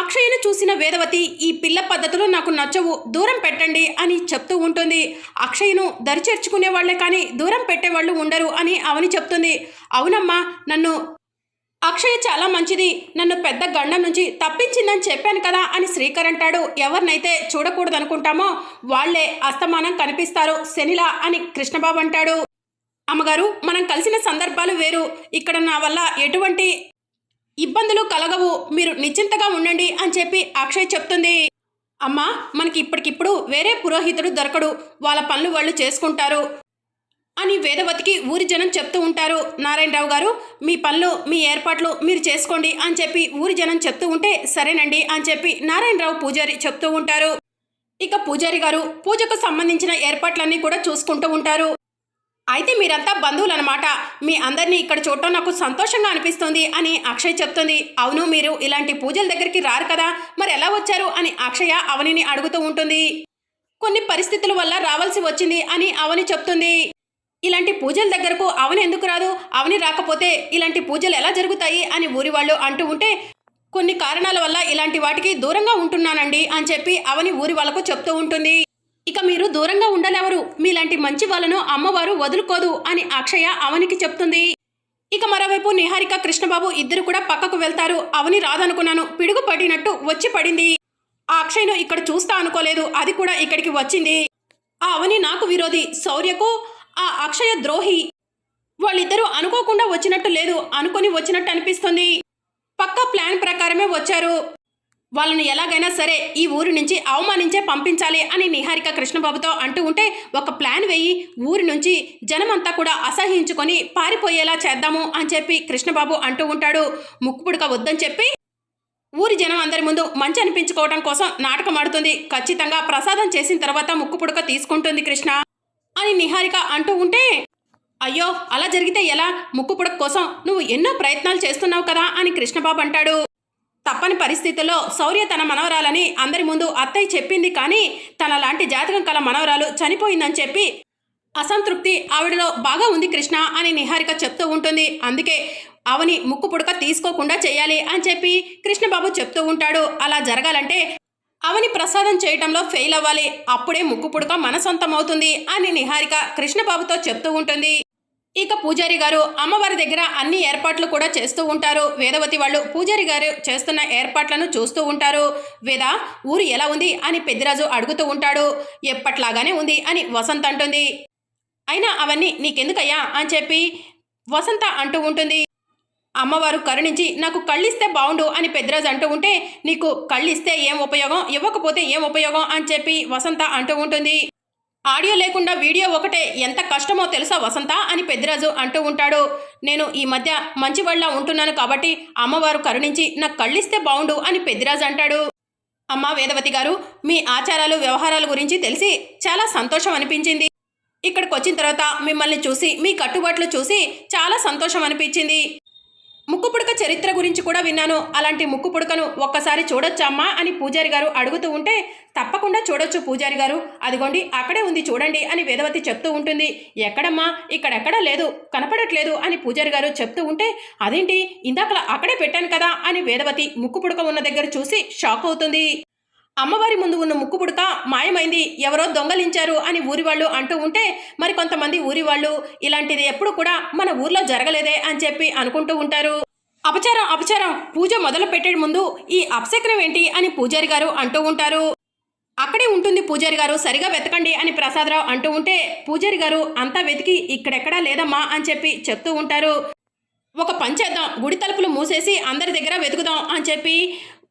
అక్షయను చూసిన వేదవతి ఈ పిల్ల పద్ధతులు నాకు నచ్చవు దూరం పెట్టండి అని చెప్తూ ఉంటుంది. అక్షయ్ను దరిచేర్చుకునే వాళ్ళే కానీ దూరం పెట్టేవాళ్ళు ఉండరు అని అవని చెప్తుంది. అవునమ్మా నన్ను అక్షయ్ చాలా మంచిది నన్ను పెద్ద గండం నుంచి తప్పించిందని చెప్పాను కదా అని శ్రీకర్ అంటాడు. ఎవరినైతే చూడకూడదనుకుంటామో వాళ్ళే అస్తమానం కనిపిస్తారు శనిలా అని కృష్ణబాబు అంటాడు. అమ్మగారు మనం కలిసిన సందర్భాలు వేరు. ఇక్కడ నా వల్ల ఎటువంటి ఇబ్బందులు కలగవు. మీరు నిశ్చింతగా ఉండండి అని చెప్పి అక్షయ్ చెప్తుంది. అమ్మా మనకి ఇప్పటికిప్పుడు వేరే పురోహితుడు దొరకడు. వాళ్ళ పనులు వాళ్ళు చేసుకుంటారు అని వేదవతికి ఊరి జనం చెప్తూ ఉంటారు. నారాయణరావు గారు మీ పనులు మీ ఏర్పాట్లు మీరు చేసుకోండి అని చెప్పి ఊరి జనం చెప్తూ ఉంటే సరేనండి అని చెప్పి నారాయణరావు పూజారి చెప్తూ ఉంటారు. ఇక పూజారి గారు పూజకు సంబంధించిన ఏర్పాట్లన్నీ కూడా చూసుకుంటూ ఉంటారు. అయితే మీరంతా బంధువులన్నమాట. మీ అందరినీ ఇక్కడ చూడటం నాకు సంతోషంగా అనిపిస్తుంది అని అక్షయ్ చెప్తుంది. అవును మీరు ఇలాంటి పూజల దగ్గరికి రారు కదా? మరి ఎలా వచ్చారు? అని అక్షయ అవనిని అడుగుతూ ఉంటుంది. కొన్ని పరిస్థితుల వల్ల రావాల్సి వచ్చింది అని అవని చెప్తుంది. ఇలాంటి పూజల దగ్గరకు అవని ఎందుకు రాదు? అవని రాకపోతే ఇలాంటి పూజలు ఎలా జరుగుతాయి? అని ఊరి వాళ్ళు అంటూ ఉంటే కొన్ని కారణాల వల్ల ఇలాంటి వాటికి దూరంగా ఉంటున్నానండి అని చెప్పి అవని ఊరి వాళ్ళకు చెప్తూ ఉంటుంది. ఇక మీరు దూరంగా ఉండలేవరు. మీలాంటి మంచి వాళ్ళను అమ్మవారు వదులుకోదు అని అక్షయ అవనికి చెప్తుంది. ఇక మరోవైపు నిహారిక కృష్ణబాబు ఇద్దరు కూడా పక్కకు వెళ్తారు. అవని రాదనుకున్నాను. పిడుగు పడినట్టు వచ్చి పడింది. ఆ అక్షయ్ను ఇక్కడ చూస్తా అనుకోలేదు. అది కూడా ఇక్కడికి వచ్చింది. ఆ అవని నాకు విరోధి. శౌర్యకు ఆ అక్షయ ద్రోహి. వాళ్ళిద్దరూ అనుకోకుండా వచ్చినట్టు లేదు. అనుకొని వచ్చినట్టు అనిపిస్తుంది. పక్క ప్లాన్ ప్రకారమే వచ్చారు. వాళ్ళని ఎలాగైనా సరే ఈ ఊరి నుంచి అవమానించే పంపించాలి అని నిహారిక కృష్ణబాబుతో అంటూ ఉంటే ఒక ప్లాన్ వేయి ఊరి నుంచి జనమంతా కూడా అసహించుకొని పారిపోయేలా చేద్దాము అని చెప్పి కృష్ణబాబు అంటూ ఉంటాడు. ముక్కుపుడక వద్దని చెప్పి ఊరి జనం అందరి ముందు మంచి అనిపించుకోవడం కోసం నాటకం ఆడుతుంది. ఖచ్చితంగా ప్రసాదం చేసిన తర్వాత ముక్కుపుడక తీసుకుంటుంది కృష్ణ అని నిహారిక అంటూ ఉంటే అయ్యో అలా జరిగితే ఎలా? ముక్కుపుడక కోసం నువ్వు ఎన్నో ప్రయత్నాలు చేస్తున్నావు కదా అని కృష్ణబాబు అంటాడు. తప్పని పరిస్థితుల్లో శౌర్య తన మనవరాలని అందరి ముందు అత్తయ్య చెప్పింది కానీ తన లాంటి జాతకం కల మనవరాలు చనిపోయిందని చెప్పి అసంతృప్తి ఆవిడలో బాగా ఉంది కృష్ణ అని నిహారిక చెప్తూ ఉంటుంది. అందుకే అవని ముక్కు పుడక తీసుకోకుండా చేయాలి అని చెప్పి కృష్ణబాబు చెప్తూ ఉంటాడు. అలా జరగాలంటే అవని ప్రసాదం చేయటంలో ఫెయిల్ అవ్వాలి. అప్పుడే ముక్కు పుడక మన సొంతం అవుతుంది అని నిహారిక కృష్ణబాబుతో చెప్తూ ఉంటుంది. ఇక పూజారి గారు అమ్మవారి దగ్గర అన్ని ఏర్పాట్లు కూడా చేస్తూ ఉంటారు. వేదవతి వాళ్ళు పూజారి గారు చేస్తున్న ఏర్పాట్లను చూస్తూ ఉంటారు. వేద ఊరు ఎలా ఉంది అని పెద్దిరాజు అడుగుతూ ఉంటాడు. ఎప్పట్లాగానే ఉంది అని వసంత అంటుంది. అయినా అవన్నీ నీకెందుకయ్యా అని చెప్పి వసంత అంటూ ఉంటుంది. అమ్మవారు కరుణించి నాకు కళ్ళిస్తే బాగుండు అని పెద్దరాజు అంటూ ఉంటే నీకు కళ్ళిస్తే ఏం ఉపయోగం? ఇవ్వకపోతే ఏం ఉపయోగం? అని చెప్పి వసంత అంటూ ఉంటుంది. ఆడియో లేకుండా వీడియో ఒకటే ఎంత కష్టమో తెలుసా వసంత అని పెద్దిరాజు అంటూ ఉంటాడు. నేను ఈ మధ్య మంచివాళ్ళ ఉంటున్నాను కాబట్టి అమ్మవారు కరుణించి నాకు కళ్ళిస్తే బాగుండు అని పెద్దిరాజు అంటాడు. అమ్మ వేదవతి గారు మీ ఆచారాలు వ్యవహారాల గురించి తెలిసి చాలా సంతోషం అనిపించింది. ఇక్కడికి వచ్చిన తర్వాత మిమ్మల్ని చూసి మీ కట్టుబాట్లు చూసి చాలా సంతోషం అనిపించింది. ముక్కు పుడక చరిత్ర గురించి కూడా విన్నాను. అలాంటి ముక్కు పుడకను ఒక్కసారి చూడొచ్చమ్మా అని పూజారి గారు అడుగుతూ ఉంటే తప్పకుండా చూడొచ్చు పూజారి గారు. అదిగోండి అక్కడే ఉంది చూడండి అని వేదవతి చెప్తూ ఉంటుంది. ఎక్కడమ్మా? ఇక్కడెక్కడా లేదు. కనపడట్లేదు అని పూజారి గారు చెప్తూ ఉంటే అదేంటి? ఇందాకలా అక్కడే పెట్టాను కదా అని వేదవతి ముక్కు పుడక ఉన్న దగ్గర చూసి షాక్ అవుతుంది. అమ్మవారి ముందు ఉన్న ముక్కు పుడక మాయమైంది ఎవరో దొంగలించారు అని ఊరి వాళ్ళు అంటూ ఉంటే మరి కొంతమంది ఊరి వాళ్ళు ఇలాంటిది ఎప్పుడు కూడా మన ఊర్లో జరగలేదే అని చెప్పి అనుకుంటూ ఉంటారు. అపచారం అపచారం పూజ మొదలు పెట్టే ముందు ఈ అపశకనం ఏంటి అని పూజారి గారు అంటూ ఉంటారు. అక్కడే ఉంటుంది పూజారి గారు సరిగా వెతకండి అని ప్రసాదరావు అంటూ ఉంటే పూజారి గారు అంతా వెతికి ఇక్కడెక్కడా లేదమ్మా అని చెప్పి చెప్తూ ఉంటారు. ఒక పని చేద్దాం గుడి తలుపులు మూసేసి అందరి దగ్గర వెతుకుదాం అని చెప్పి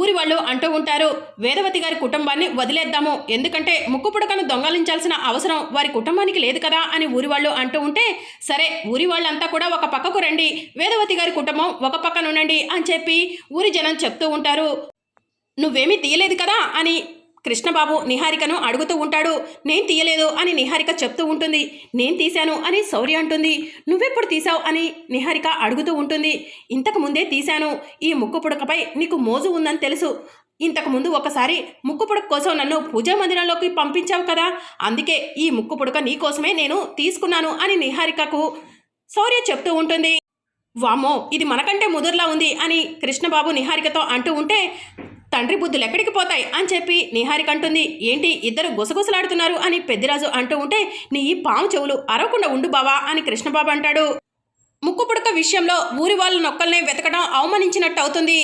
ఊరి వాళ్ళు అంటూ ఉంటారు వేదవతి గారి కుటుంబాన్ని వదిలేద్దాము. ఎందుకంటే ముక్కు పుడకను దొంగలించాల్సిన అవసరం వారి కుటుంబానికి లేదు కదా అని ఊరి వాళ్ళు అంటూ ఉంటే సరే ఊరి వాళ్ళంతా కూడా ఒక పక్కకు రండి వేదవతి గారి కుటుంబం ఒక పక్కన ఉండండి అని చెప్పి ఊరి జనం చెప్తూ ఉంటారు. నువ్వేమీ తీయలేదు కదా అని కృష్ణబాబు నిహారికను అడుగుతూ ఉంటాడు. నేను తీయలేదు అని నిహారిక చెప్తూ ఉంటుంది. నేను తీశాను అని శౌర్య అంటుంది. నువ్వెప్పుడు తీసావు అని నిహారిక అడుగుతూ ఉంటుంది. ఇంతకు ముందే తీశాను. ఈ ముక్కు పుడకపై నీకు మోజు ఉందని తెలుసు. ఇంతకు ముందు ఒకసారి ముక్కు పుడక కోసం నన్ను పూజా మందిరంలోకి పంపించావు కదా. అందుకే ఈ ముక్కు పుడక నీ కోసమే నేను తీసుకున్నాను అని నిహారికకు శౌర్య చెప్తూ ఉంటుంది. వామ్మో ఇది మనకంటే ముదుర్లా ఉంది అని కృష్ణబాబు నిహారికతో అంటూ ఉంటే తండ్రి బుద్ధులు ఎక్కడికి పోతాయి అని చెప్పి నిహారిక అంటుంది. ఏంటి ఇద్దరు గుసగుసలాడుతున్నారు అని పెద్దిరాజు అంటూ ఉంటే నీ ఈ పాము చెవులు అరవకుండా ఉండు బావా అని కృష్ణబాబు అంటాడు. ముక్కు పుడక విషయంలో ఊరి వాళ్ళ నొక్కల్నే వెతకడం అవమానించినట్టు అవుతుంది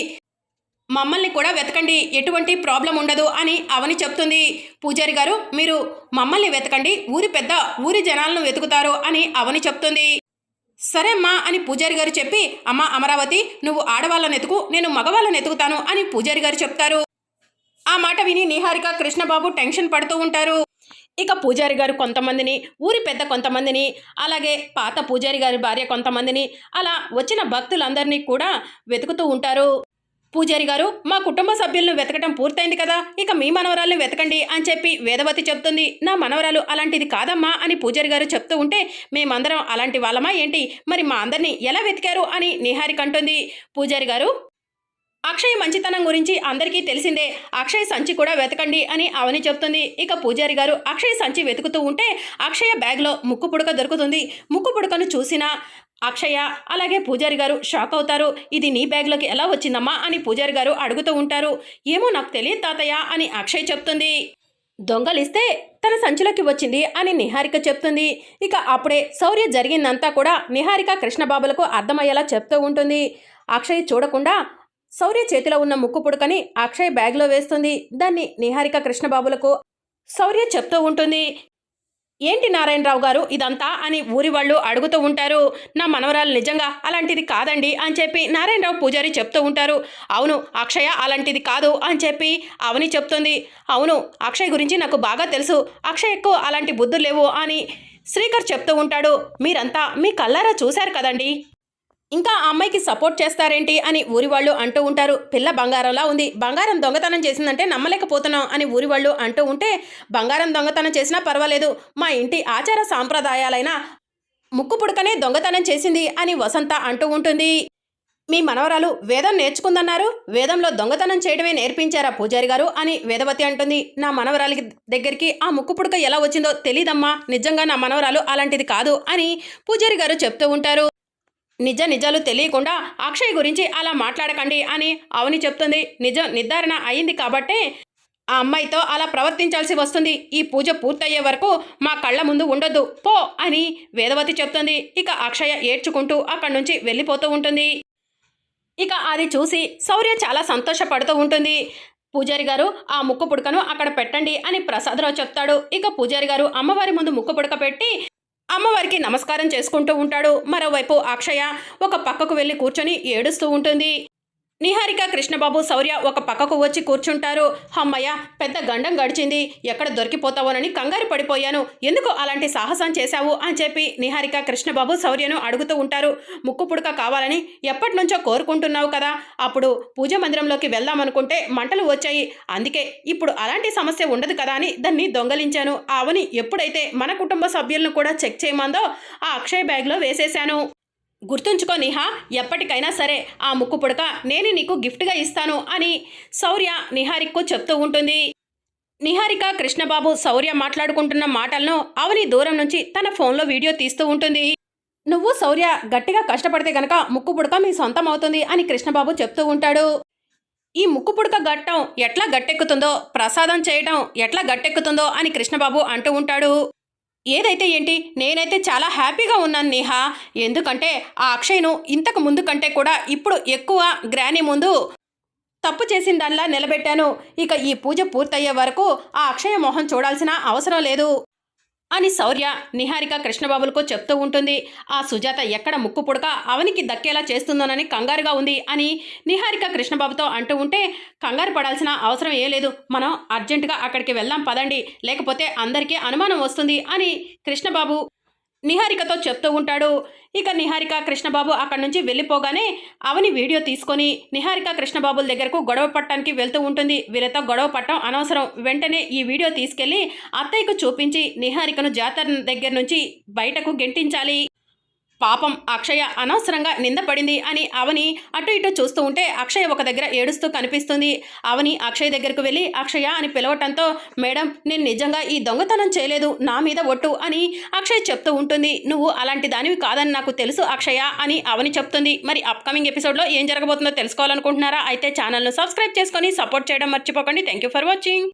మమ్మల్ని కూడా వెతకండి ఎటువంటి ప్రాబ్లం ఉండదు అని అవని చెప్తుంది. పూజారి గారు మీరు మమ్మల్ని వెతకండి ఊరి పెద్ద ఊరి జనాలను వెతుకుతారు అని అవని చెప్తుంది. సరే అమ్మా అని పూజారి గారు చెప్పి అమ్మా అమరావతి నువ్వు ఆడవాళ్ళని ఎతుకు నేను మగవాళ్ళని ఎతుకుతాను అని పూజారి గారు చెప్తారు. ఆ మాట విని నిహారిక కృష్ణబాబు టెన్షన్ పడుతూ ఉంటారు. ఇక పూజారి గారు కొంతమందిని ఊరి పెద్ద కొంతమందిని అలాగే పాత పూజారి గారి భార్య కొంతమందిని అలా వచ్చిన భక్తులందరినీ కూడా వెతుకుతూ ఉంటారు. పూజారి గారు మా కుటుంబ సభ్యులను వెతకటం పూర్తయింది కదా ఇక మీ మనవరాలను వెతకండి అని చెప్పి వేదవతి చెప్తుంది. నా మనవరాలు అలాంటిది కాదమ్మా అని పూజారి గారు చెప్తూ ఉంటే మేమందరం అలాంటి వాళ్ళమా ఏంటి? మరి మా అందరినీ ఎలా వెతికారు అని నిహారిక అంటుంది. పూజారి గారు అక్షయ్ మంచితనం గురించి అందరికీ తెలిసిందే అక్షయ్ సంచి కూడా వెతకండి అని అవని చెప్తుంది. ఇక పూజారి గారు అక్షయ్ సంచి వెతుకుతూ ఉంటే అక్షయ బ్యాగ్లో ముక్కు పుడక దొరుకుతుంది. ముక్కు పుడకను చూసిన అక్షయ అలాగే పూజారి గారు షాక్ అవుతారు. ఇది నీ బ్యాగ్లోకి ఎలా వచ్చిందమ్మా? అని పూజారి గారు అడుగుతూ ఉంటారు. ఏమో నాకు తెలియదు తాతయ్య అని అక్షయ్ చెప్తుంది. దొంగలిస్తే తన సంచిలోకి వచ్చింది అని నిహారిక చెప్తుంది. ఇక అప్పుడే శౌర్య జరిగిందంతా కూడా నిహారిక కృష్ణబాబులకు అర్థమయ్యేలా చెప్తూ ఉంటుంది. అక్షయ్ చూడకుండా శౌర్య చేతిలో ఉన్న ముక్కు పుడకని అక్షయ్ బ్యాగ్లో వేస్తుంది. దాన్ని నిహారిక కృష్ణబాబులకు శౌర్య చెప్తూ ఉంటుంది. ఏంటి నారాయణరావు గారు ఇదంతా అని ఊరి వాళ్ళు అడుగుతూ ఉంటారు. నా మనవరాలు నిజంగా అలాంటిది కాదండి అని చెప్పి నారాయణరావు పూజారి చెప్తూ ఉంటారు. అవును అక్షయ అలాంటిది కాదు అని చెప్పి అవని చెప్తుంది. అవును అక్షయ్ గురించి నాకు బాగా తెలుసు. అక్షయ్కు అలాంటి బుద్ధులు లేవు అని శ్రీకర్ చెప్తూ ఉంటాడు. మీరంతా మీ కల్లారా చూశారు కదండి? ఇంకా ఆ అమ్మాయికి సపోర్ట్ చేస్తారేంటి అని ఊరి వాళ్ళు అంటూ ఉంటారు. పిల్ల బంగారంలా ఉంది. బంగారం దొంగతనం చేసిందంటే నమ్మలేకపోతున్నాం అని ఊరి వాళ్ళు అంటూ ఉంటే బంగారం దొంగతనం చేసినా పర్వాలేదు. మా ఇంటి ఆచార సాంప్రదాయాలైన ముక్కు పుడకనే దొంగతనం చేసింది అని వసంత అంటూ ఉంటుంది. మీ మనవరాలు వేదం నేర్చుకుందన్నారు. వేదంలో దొంగతనం చేయడమే నేర్పించారా పూజారి గారు అని వేదవతి అంటుంది. నా మనవరాలకి దగ్గరికి ఆ ముక్కు పుడక ఎలా వచ్చిందో తెలీదమ్మా. నిజంగా నా మనవరాలు అలాంటిది కాదు అని పూజారి గారు చెప్తూ ఉంటారు. నిజ నిజాలు తెలియకుండా అక్షయ్ గురించి అలా మాట్లాడకండి అని అవని చెప్తుంది. నిజం నిర్ధారణ అయింది కాబట్టే ఆ అమ్మాయితో అలా ప్రవర్తించాల్సి వస్తుంది. ఈ పూజ పూర్తయ్యే వరకు మా కళ్ళ ముందు ఉండొద్దు. పో అని వేదవతి చెప్తుంది. ఇక అక్షయ ఏడ్చుకుంటూ అక్కడి నుంచి వెళ్ళిపోతూ ఉంటుంది. ఇక అది చూసి శౌర్య చాలా సంతోషపడుతూ ఉంటుంది. పూజారి గారు ఆ ముక్కు పుడకను అక్కడ పెట్టండి అని ప్రసాదరావు చెప్తాడు. ఇక పూజారి గారు అమ్మవారి ముందు ముక్కు పుడక పెట్టి అమ్మవారికి నమస్కారం చేసుకుంటూ ఉంటాడు. మరోవైపు అక్షయ ఒక పక్కకు వెళ్ళి కూర్చొని ఏడుస్తూ ఉంటుంది. నిహారిక కృష్ణబాబు శౌర్య ఒక పక్కకు వచ్చి కూర్చుంటారు. హమ్మయ్య పెద్ద గండం గడిచింది. ఎక్కడ దొరికిపోతావోనని కంగారు పడిపోయాను. ఎందుకు అలాంటి సాహసం చేశావు? అని చెప్పి నిహారిక కృష్ణబాబు శౌర్యను అడుగుతూ ఉంటారు. ముక్కు పుడక కావాలని ఎప్పటి నుంచో కోరుకుంటున్నావు కదా. అప్పుడు పూజ మందిరంలోకి వెళ్దామనుకుంటే మంటలు వచ్చాయి. అందుకే ఇప్పుడు అలాంటి సమస్య ఉండదు కదా అని దాన్ని దొంగలించాను. ఆవని ఎప్పుడైతే మన కుటుంబ సభ్యులను కూడా చెక్ చేయమందో ఆ అక్షయ్ బ్యాగ్లో వేసేశాను. గుర్తుంచుకో నిహా ఎప్పటికైనా సరే ఆ ముక్కు పుడక నేను నీకు గిఫ్ట్గా ఇస్తాను అని శౌర్య నిహారిక్కు చెప్తూ ఉంటుంది. నిహారిక కృష్ణబాబు శౌర్య మాట్లాడుకుంటున్న మాటలను అవని దూరం నుంచి తన ఫోన్లో వీడియో తీస్తూ ఉంటుంది. నువ్వు శౌర్య గట్టిగా కష్టపడితే గనక ముక్కు పుడక మీ సొంతం అవుతుంది అని కృష్ణబాబు చెప్తూ ఉంటాడు. ఈ ముక్కు పుడక గట్టం ఎట్లా గట్టెక్కుతుందో ప్రసాదం చేయటం ఎట్లా గట్టెక్కుతుందో అని కృష్ణబాబు అంటూ ఉంటాడు. ఏదైతే ఏంటి? నేనైతే చాలా హ్యాపీగా ఉన్నాను నేహా. ఎందుకంటే ఆ అక్షయ్ను ఇంతకు ముందు కంటే కూడా ఇప్పుడు ఎక్కువ గ్రాని ముందు తప్పు చేసిన దానిలా నిలబెట్టాను. ఇక ఈ పూజ పూర్తయ్యే వరకు ఆ అక్షయ మొహం చూడాల్సిన అవసరం లేదు. అని శౌర్య నిహారిక కృష్ణబాబులకు చెప్తూ ఉంటుంది. ఆ సుజాత ఎక్కడ ముక్కు పుడక అవనికి దక్కేలా చేస్తుందోనని కంగారుగా ఉంది అని నిహారిక కృష్ణబాబుతో అంటూ ఉంటే కంగారు పడాల్సిన అవసరం ఏ లేదు. మనం అర్జెంటుగా అక్కడికి వెళ్దాం పదండి. లేకపోతే అందరికీ అనుమానం వస్తుంది అని కృష్ణబాబు నిహారికతో చెప్తూ ఉంటాడు. ఇక నిహారిక కృష్ణబాబు అక్కడి నుంచి వెళ్ళిపోగానే అవని వీడియో తీసుకొని నిహారిక కృష్ణబాబుల దగ్గరకు గొడవ పట్టడానికి వెళ్తూ ఉంటుంది. వీళ్ళతో గొడవ పట్టడం అనవసరం. వెంటనే ఈ వీడియో తీసుకెళ్ళి అత్తయ్యకు చూపించి నిహారికను జాతర దగ్గర నుంచి బయటకు గెంటించాలి. పాపం అక్షయ అనవసరంగా నిందపడింది అని అవని అటు ఇటు చూస్తూ ఉంటే అక్షయ ఒక దగ్గర ఏడుస్తూ కనిపిస్తుంది. అవని అక్షయ్ దగ్గరకు వెళ్ళి అక్షయ అని పిలవటంతో మేడం నేను నిజంగా ఈ దొంగతనం చేయలేదు నా మీద ఒట్టు అని అక్షయ్ చెప్తూ ఉంటుంది. నువ్వు అలాంటి దానివి కాదని నాకు తెలుసు అక్షయ అని అవని చెప్తుంది. మరి అప్కమింగ్ ఎపిసోడ్లో ఏం జరగబోతుందో తెలుసుకోవాలనుకుంటున్నారా? అయితే ఛానల్ను సబ్స్క్రైబ్ చేసుకొని సపోర్ట్ చేయడం మర్చిపోకండి. Thank you for watching